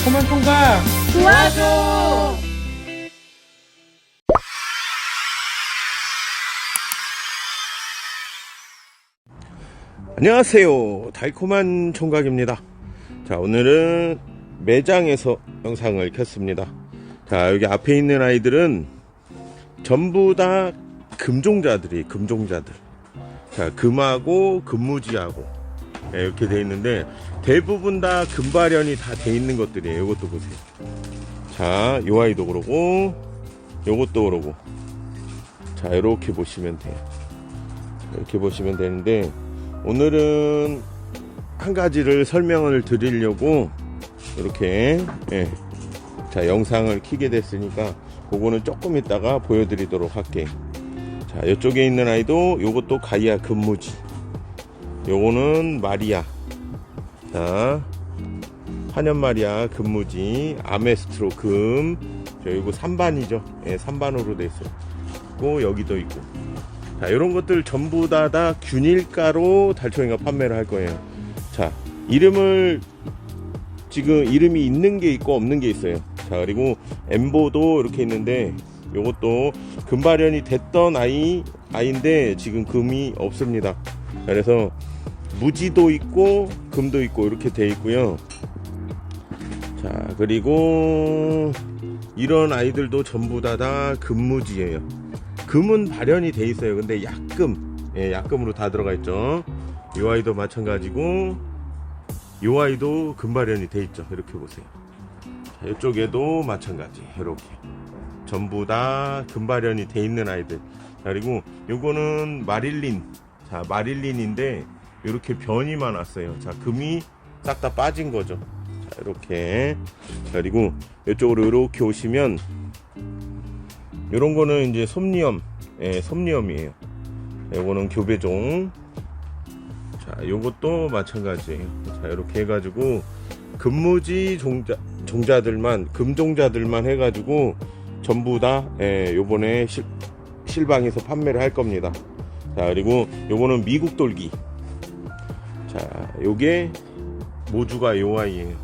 달콤한 통과 도와줘! 안녕하세요. 달콤한 총각입니다. 자, 오늘은 매장에서 영상을 켰습니다. 자, 여기 앞에 있는 아이들은 전부 다 금종자들이 금종자들. 자, 금하고 금무지하고 예, 이렇게 돼 있는데 대부분 다 금발현이 다 돼 있는 것들이에요. 이것도 보세요. 자, 요 아이도 그러고 요것도 그러고 자, 이렇게 보시면 돼요. 이렇게 보시면 되는데 오늘은 한 가지를 설명을 드리려고 이렇게 예. 자 영상을 키게 됐으니까 그거는 조금 있다가 보여드리도록 할게요 자 이쪽에 있는 아이도 요것도 가이아 금무지 요거는 마리아 자 환연 마리아 금무지 아메스트로 금 자, 요거 3반이죠 예, 3반으로 돼 있어요 고 여기도 있고 자, 이런 것들 전부 다, 다 균일가로 달총이가 판매를 할 거예요. 자, 이름을 지금 이름이 있는 게 있고 없는 게 있어요. 자, 그리고 엠보도 이렇게 있는데 요것도 금발현이 됐던 아이 아이인데 지금 금이 없습니다. 자, 그래서 무지도 있고 금도 있고 이렇게 돼 있고요. 자, 그리고 이런 아이들도 전부 다 다 금무지예요. 금은 발현이 돼 있어요. 근데 약금, 예, 약금으로 다 들어가 있죠. 이 아이도 마찬가지고, 이 아이도 금 발현이 돼 있죠. 이렇게 보세요. 자, 이쪽에도 마찬가지. 이렇게. 전부 다 금 발현이 돼 있는 아이들. 자, 그리고 요거는 마릴린. 자, 마릴린인데, 이렇게 변이 많았어요. 자, 금이 싹 다 빠진 거죠. 자, 이렇게. 자, 그리고 이쪽으로 이렇게 오시면, 요런 거는 이제 솜니엄, 예, 솜니엄이에요. 요거는 교배종. 자, 요것도 마찬가지예요. 자, 이렇게 해가지고 금무지 종자, 종자들만, 금종자들만 해가지고 전부 다, 예, 요번에 실, 실방에서 판매를 할 겁니다. 자, 그리고 요거는 미국 돌기. 자, 요게 모주가 요 아이예요.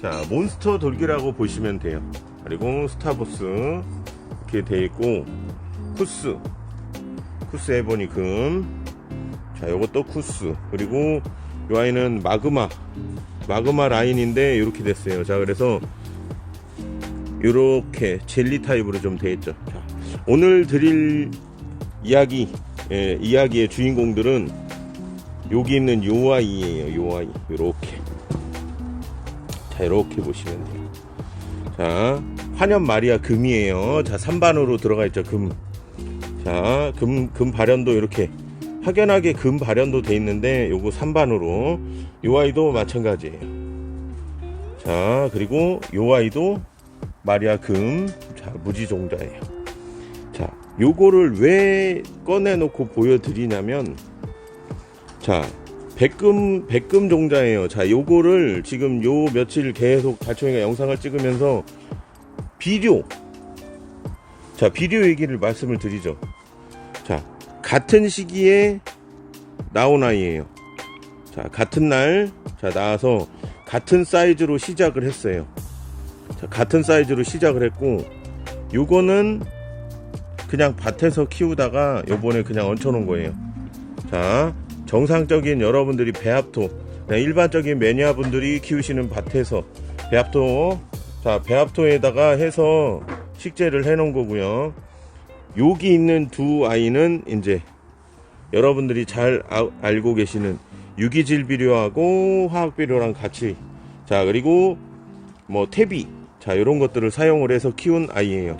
자, 몬스터 돌기라고 보시면 돼요. 그리고 스타보스. 이렇게 돼 있고 쿠스 쿠스 에보니 금자 요것도 쿠스 그리고 요 아이는 마그마 마그마 라인인데 이렇게 됐어요 자 그래서 이렇게 젤리 타입으로 좀돼 있죠 자, 오늘 드릴 이야기 예, 이야기의 주인공들은 여기 있는 요 아이예요 요 아이 요렇게 자 이렇게 보시면 돼요 자, 환연 마리아 금이에요. 자, 3반으로 들어가 있죠, 금. 자, 금, 금 발현도 이렇게 확연하게 금 발현도 돼 있는데, 요거 3반으로. 요 아이도 마찬가지예요. 자, 그리고 요 아이도 마리아 금. 자, 무지종자예요. 자, 요거를 왜 꺼내놓고 보여드리냐면, 자, 백금 백금 종자예요. 자, 요거를 지금 요 며칠 계속 달총이가 영상을 찍으면서 비료 자, 비료 얘기를 말씀을 드리죠. 자, 같은 시기에 나온 아이예요. 자, 같은 날 자, 나와서 같은 사이즈로 시작을 했어요. 자, 같은 사이즈로 시작을 했고 요거는 그냥 밭에서 키우다가 요번에 그냥 얹혀 놓은 거예요. 자, 정상적인 여러분들이 배합토 그냥 일반적인 매니아분들이 키우시는 밭에서 배합토 자 배합토에다가 해서 식재를 해 놓은 거고요. 여기 있는 두 아이는 이제 여러분들이 잘 아- 알고 계시는 유기질 비료하고 화학 비료랑 같이 자 그리고 뭐 퇴비 자 이런 것들을 사용을 해서 키운 아이예요.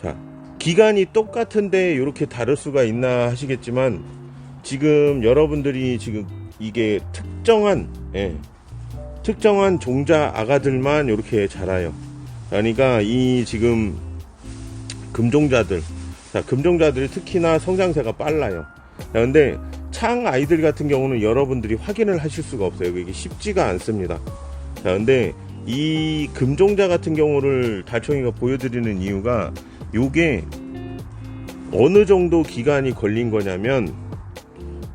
자 기간이 똑같은데 이렇게 다를 수가 있나 하시겠지만 지금 여러분들이 지금 이게 특정한 예, 특정한 종자 아가들만 이렇게 자라요. 그러니까 이 지금 금종자들, 자 금종자들이 특히나 성장세가 빨라요. 자, 근데 창 아이들 같은 경우는 여러분들이 확인을 하실 수가 없어요. 이게 쉽지가 않습니다. 자, 근데 이 금종자 같은 경우를 달총이가 보여드리는 이유가 요게 어느 정도 기간이 걸린 거냐면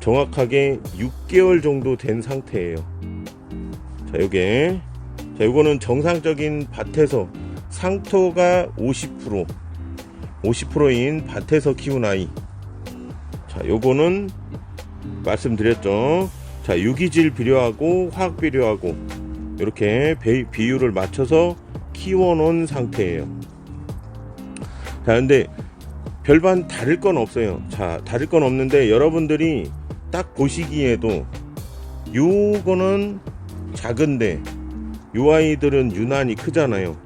정확하게 6개월 정도 된 상태예요. 자, 요게 자, 요거는 정상적인 밭에서 상토가 50% 50%인 밭에서 키운 아이. 자, 요거는 말씀드렸죠. 자, 유기질 비료하고 화학 비료하고 이렇게 비- 비율을 맞춰서 키워놓은 상태예요. 자, 근데 별반 다를 건 없어요. 자, 다를 건 없는데 여러분들이 딱 보시기에도 요거는 작은데 요 아이들은 유난히 크잖아요.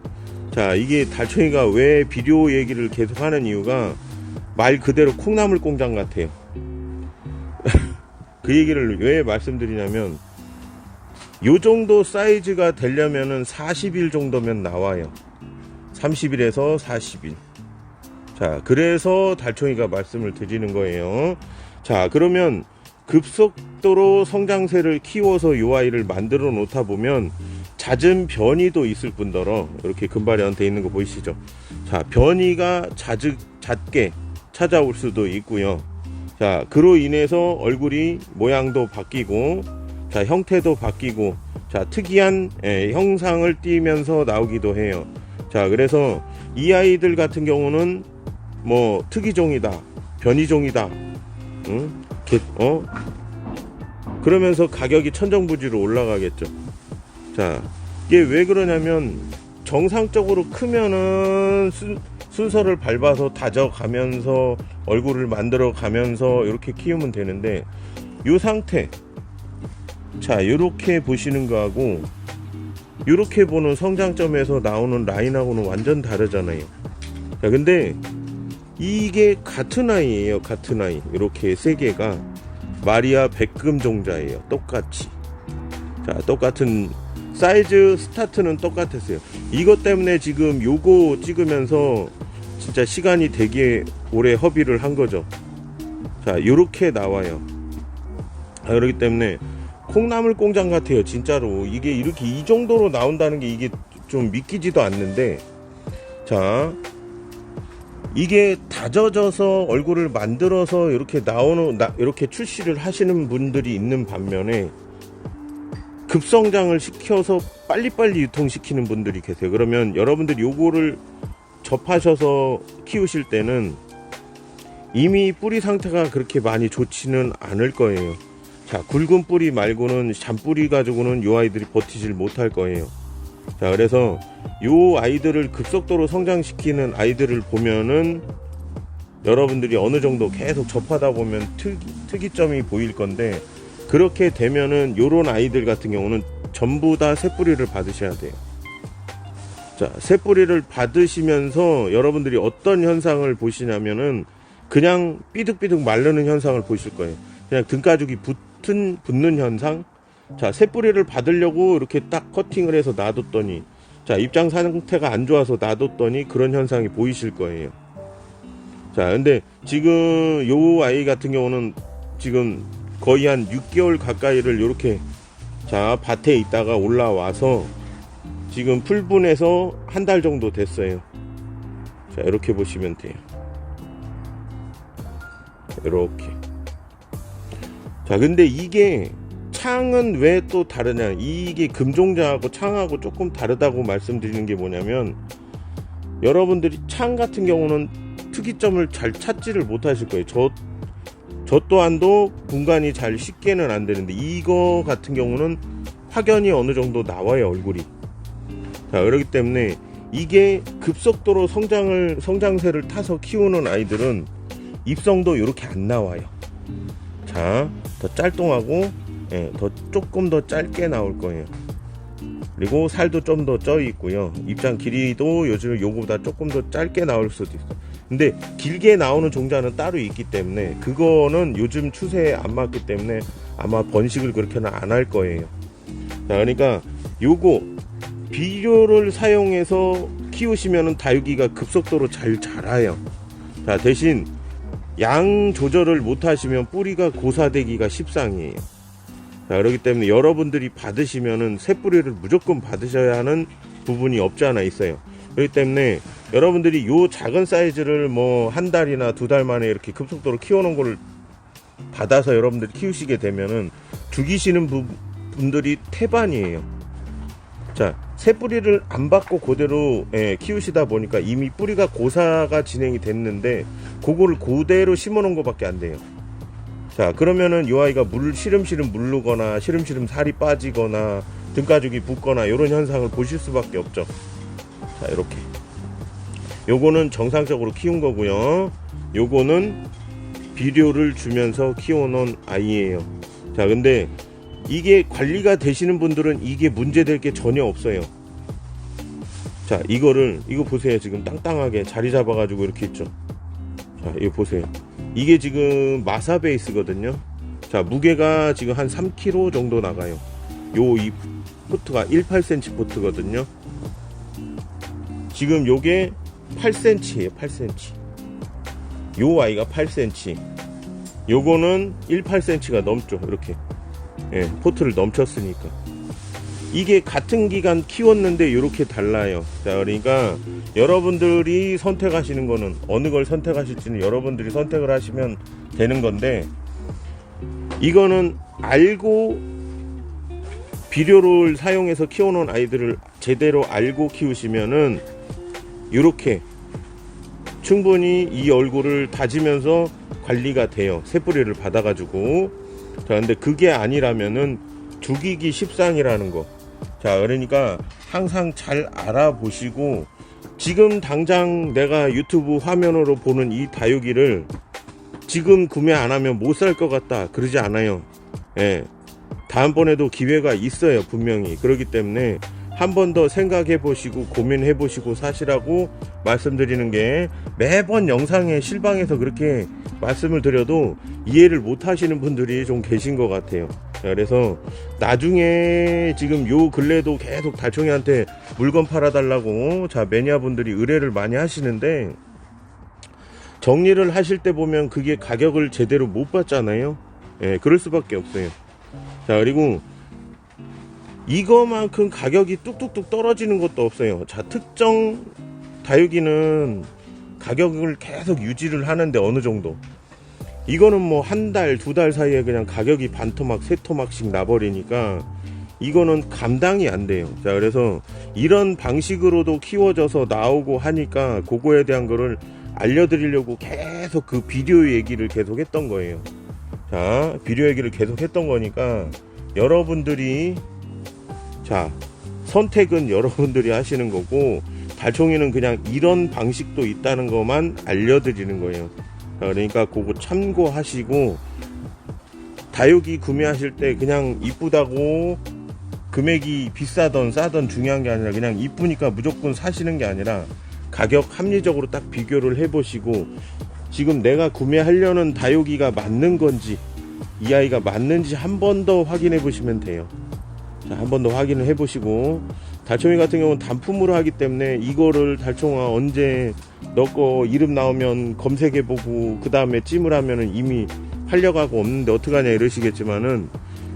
자, 이게 달총이가 왜 비료 얘기를 계속 하는 이유가 말 그대로 콩나물 공장 같아요. 그 얘기를 왜 말씀드리냐면 요 정도 사이즈가 되려면은 40일 정도면 나와요. 30일에서 40일. 자, 그래서 달총이가 말씀을 드리는 거예요. 자, 그러면 급속도로 성장세를 키워서 요 아이를 만들어 놓다 보면 잦은 변이도 있을 뿐더러 이렇게 금발현 돼 있는 거 보이시죠? 자, 변이가 잦, 잦게 찾아올 수도 있고요. 자, 그로 인해서 얼굴이 모양도 바뀌고, 자, 형태도 바뀌고, 자, 특이한 예, 형상을 띠면서 나오기도 해요. 자, 그래서 이 아이들 같은 경우는 뭐 특이종이다, 변이종이다, 응? 개- 어? 그러면서 가격이 천정부지로 올라가겠죠. 자, 이게 왜 그러냐면 정상적으로 크면은 순, 순서를 밟아서 다져가면서 얼굴을 만들어 가면서 이렇게 키우면 되는데 이 상태 자 이렇게 보시는 거하고 이렇게 보는 성장점에서 나오는 라인하고는 완전 다르잖아요 자 근데 이게 같은 아이예요 같은 아이. 이렇게 세 개가 마리아 백금 종자예요 똑같이. 자 똑같은 사이즈 스타트는 똑같았어요. 이것 때문에 지금 요거 찍으면서 진짜 시간이 되게 오래 허비를 한 거죠. 자 요렇게 나와요. 자, 그렇기 때문에 콩나물 공장 같아요 진짜로. 이게 이렇게 이 정도로 나온다는 게 이게 좀 믿기지도 않는데. 자 이게 다져져서 얼굴을 만들어서 이렇게 나오는 나- 이렇게 출시를 하시는 분들이 있는 반면에 급성장을 시켜서 빨리빨리 유통시키는 분들이 계세요. 그러면 여러분들 요거를 접하셔서 키우실 때는 이미 뿌리 상태가 그렇게 많이 좋지는 않을 거예요. 자, 굵은 뿌리 말고는 잔뿌리 가지고는 요 아이들이 버티질 못할 거예요. 자, 그래서 요 아이들을 급속도로 성장시키는 아이들을 보면은 여러분들이 어느 정도 계속 접하다 보면 특이, 특이점이 보일 건데 그렇게 되면은 요런 아이들 같은 경우는 전부 다 새뿌리를 받으셔야 돼요. 자, 새뿌리를 받으시면서 여러분들이 어떤 현상을 보시냐면은 그냥 삐득삐득 마르는 현상을 보실 거예요. 그냥 등가죽이 붙은, 붙는 현상. 자, 새뿌리를 받으려고 이렇게 딱 커팅을 해서 놔뒀더니 자, 입장 상태가 안 좋아서 놔뒀더니 그런 현상이 보이실 거예요. 자, 근데 지금 요 아이 같은 경우는 지금 거의 한 6개월 가까이를 이렇게 자 밭에 있다가 올라와서 지금 풀분해서 한 달 정도 됐어요. 자 이렇게 보시면 돼요. 이렇게. 자 근데 이게 창은 왜 또 다르냐? 이게 금종자하고 창하고 조금 다르다고 말씀드리는 게 뭐냐면 여러분들이 창 같은 경우는 특이점을 잘 찾지를 못하실 거예요. 저, 저 또한도 분간이 잘 쉽게는 안 되는데, 이거 같은 경우는 확연히 어느 정도 나와요, 얼굴이. 자, 그렇기 때문에 이게 급속도로 성장을, 성장세를 타서 키우는 아이들은 입성도 이렇게 안 나와요. 자, 더 짤뚱하고, 예, 더 조금 더 짧게 나올 거예요. 그리고 살도 좀 더 쪄 있고요. 입장 길이도 요즘 요거보다 조금 더 짧게 나올 수도 있어. 근데 길게 나오는 종자는 따로 있기 때문에 그거는 요즘 추세에 안 맞기 때문에 아마 번식을 그렇게는 안 할 거예요. 자, 그러니까 요거 비료를 사용해서 키우시면은 다육이가 급속도로 잘 자라요. 자, 대신 양 조절을 못 하시면 뿌리가 고사되기가 십상이에요. 자, 그렇기 때문에 여러분들이 받으시면은 새뿌리를 무조건 받으셔야 하는 부분이 없지 않아 있어요. 그렇기 때문에 여러분들이 요 작은 사이즈를 뭐 한 달이나 두 달 만에 이렇게 급속도로 키워놓은 거를 받아서 여러분들이 키우시게 되면은 죽이시는 부- 분들이 태반이에요. 자, 새 뿌리를 안 받고 그대로 예, 키우시다 보니까 이미 뿌리가 고사가 진행이 됐는데 그거를 그대로 심어 놓은 것밖에 안 돼요. 자 그러면은 이 아이가 물 시름시름 물르거나 시름시름 살이 빠지거나 등가죽이 붓거나 이런 현상을 보실 수밖에 없죠. 자 이렇게 요거는 정상적으로 키운 거고요. 요거는 비료를 주면서 키워놓은 아이예요. 자 근데 이게 관리가 되시는 분들은 이게 문제될 게 전혀 없어요. 자, 이거를, 이거 보세요. 지금 땅땅하게 자리 잡아 가지고 이렇게 있죠. 자, 이거 보세요. 이게 지금 마사 베이스거든요. 자, 무게가 지금 한 3kg 정도 나가요. 요, 이 포트가 18cm 포트거든요. 지금 요게 8cm예요, 8cm. 요 아이가 8cm. 요거는 18cm가 넘죠, 이렇게. 예, 포트를 넘쳤으니까. 이게 같은 기간 키웠는데 이렇게 달라요. 자, 그러니까 여러분들이 선택하시는 거는 어느 걸 선택하실지는 여러분들이 선택을 하시면 되는 건데 이거는 알고 비료를 사용해서 키워놓은 아이들을 제대로 알고 키우시면은 이렇게 충분히 이 얼굴을 다지면서 관리가 돼요. 새뿌리를 받아가지고. 자, 근데 그게 아니라면은 죽이기 십상이라는 거. 자, 그러니까 항상 잘 알아보시고 지금 당장 내가 유튜브 화면으로 보는 이 다육이를 지금 구매 안 하면 못 살 것 같다. 그러지 않아요. 예. 다음번에도 기회가 있어요. 분명히. 그렇기 때문에 한 번 더 생각해 보시고 고민해 보시고 사시라고 말씀드리는 게 매번 영상에 실방에서 그렇게 말씀을 드려도 이해를 못 하시는 분들이 좀 계신 것 같아요. 자, 그래서 나중에 지금 요 근래도 계속 달총이한테 물건 팔아달라고 자 매니아 분들이 의뢰를 많이 하시는데 정리를 하실 때 보면 그게 가격을 제대로 못 받잖아요. 예, 그럴 수밖에 없어요. 자 그리고 이거만큼 가격이 뚝뚝뚝 떨어지는 것도 없어요. 자 특정 다육이는 가격을 계속 유지를 하는데 어느 정도 이거는 뭐 한 달, 두 달 사이에 그냥 가격이 반 토막, 세 토막씩 나버리니까 이거는 감당이 안 돼요. 자, 그래서 이런 방식으로도 키워져서 나오고 하니까 그거에 대한 거를 알려드리려고 계속 그 비디오 얘기를 계속 했던 거예요. 자, 비디오 얘기를 계속 했던 거니까 여러분들이 자, 선택은 여러분들이 하시는 거고 달총이는 그냥 이런 방식도 있다는 것만 알려드리는 거예요. 그러니까 그거 참고하시고 다육이 구매하실 때 그냥 이쁘다고 금액이 비싸던 싸던 중요한 게 아니라 그냥 이쁘니까 무조건 사시는 게 아니라 가격 합리적으로 딱 비교를 해보시고 지금 내가 구매하려는 다육이가 맞는 건지 이 아이가 맞는지 한 번 더 확인해 보시면 돼요. 자, 한번 더 확인을 해 보시고 달총이 같은 경우는 단품으로 하기 때문에 이거를 달총아 언제 너거 이름 나오면 검색해 보고 그 다음에 찜을 하면은 이미 팔려가고 없는데 어떡하냐 이러시겠지만은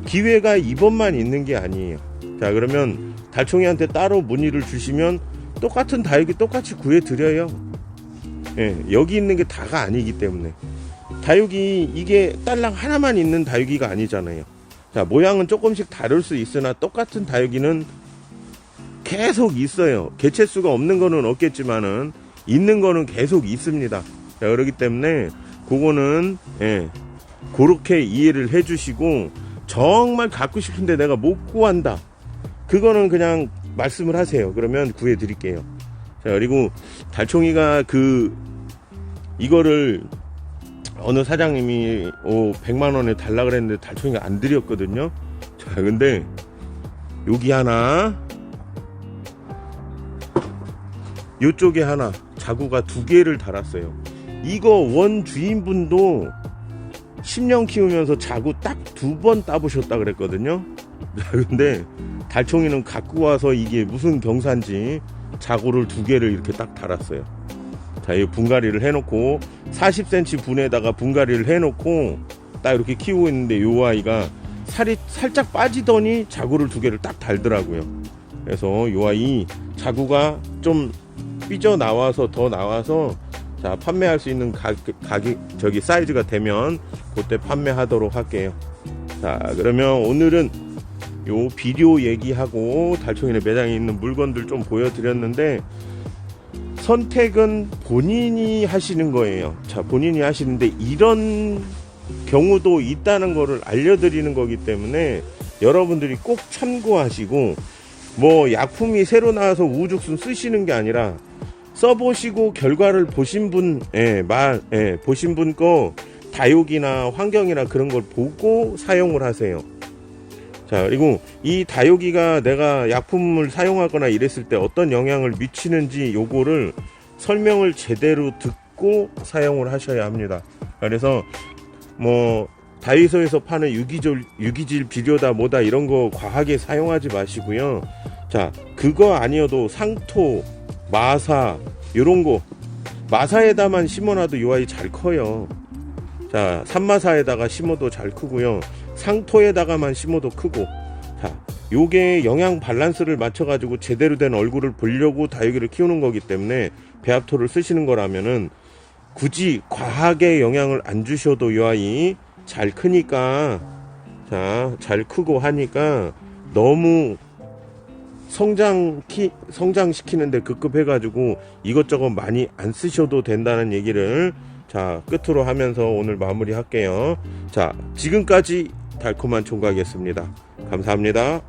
기회가 이번만 있는 게 아니에요. 자 그러면 달총이한테 따로 문의를 주시면 똑같은 다육이 똑같이 구해 드려요. 예, 여기 있는 게 다가 아니기 때문에 다육이 이게 딸랑 하나만 있는 다육이가 아니잖아요. 자 모양은 조금씩 다를 수 있으나 똑같은 다육이는 계속 있어요. 개체 수가 없는 거는 없겠지만은 있는 거는 계속 있습니다. 자, 그렇기 때문에 그거는 예, 그렇게 이해를 해주시고 정말 갖고 싶은데 내가 못 구한다. 그거는 그냥 말씀을 하세요. 그러면 구해 드릴게요. 자, 그리고 달총이가 그 이거를 어느 사장님이 오 100만 원에 달라 그랬는데 달총이가 안 드렸거든요. 자, 근데 여기 하나 요쪽에 하나 자구가 두 개를 달았어요. 이거 원 주인분도 10년 키우면서 자구 딱 두 번 따보셨다 그랬거든요. 자, 근데 달총이는 갖고 와서 이게 무슨 경사인지 자구를 두 개를 이렇게 딱 달았어요. 자, 이 분갈이를 해놓고 40cm 분에다가 분갈이를 해놓고 딱 이렇게 키우고 있는데 요 아이가 살이 살짝 빠지더니 자구를 두 개를 딱 달더라고요. 그래서 요 아이 자구가 좀 삐져 나와서 더 나와서 자 판매할 수 있는 가, 가격 저기 사이즈가 되면 그때 판매하도록 할게요. 자 그러면 오늘은 요 비료 얘기하고 달총이네 매장에 있는 물건들 좀 보여드렸는데 선택은 본인이 하시는 거예요. 자, 본인이 하시는데 이런 경우도 있다는 거를 알려드리는 거기 때문에 여러분들이 꼭 참고하시고 뭐 약품이 새로 나와서 우죽순 쓰시는 게 아니라 써보시고 결과를 보신 분, 예, 말, 예, 보신 분 거 다육이나 환경이나 그런 걸 보고 사용을 하세요. 자, 그리고 이 다육이가 내가 약품을 사용하거나 이랬을 때 어떤 영향을 미치는지 요거를 설명을 제대로 듣고 사용을 하셔야 합니다. 그래서 뭐 다이소에서 파는 유기질 유기질 비료다 뭐다 이런 거 과하게 사용하지 마시고요. 자, 그거 아니어도 상토, 마사 요런 거 마사에다만 심어놔도 요 아이 잘 커요. 자, 산마사에다가 심어도 잘 크고요. 상토에다가만 심어도 크고. 자, 요게 영양 밸런스를 맞춰 가지고 제대로 된 얼굴을 보려고 다육이를 키우는 거기 때문에 배합토를 쓰시는 거라면은 굳이 과하게 영향을 안 주셔도 요 아이 잘 크니까 자, 잘 크고 하니까 너무 성장 키 성장시키는데 급급해가지고 이것저것 많이 안 쓰셔도 된다는 얘기를 자 끝으로 하면서 오늘 마무리 할게요. 자 지금까지 달콤한 총각이었습니다. 감사합니다.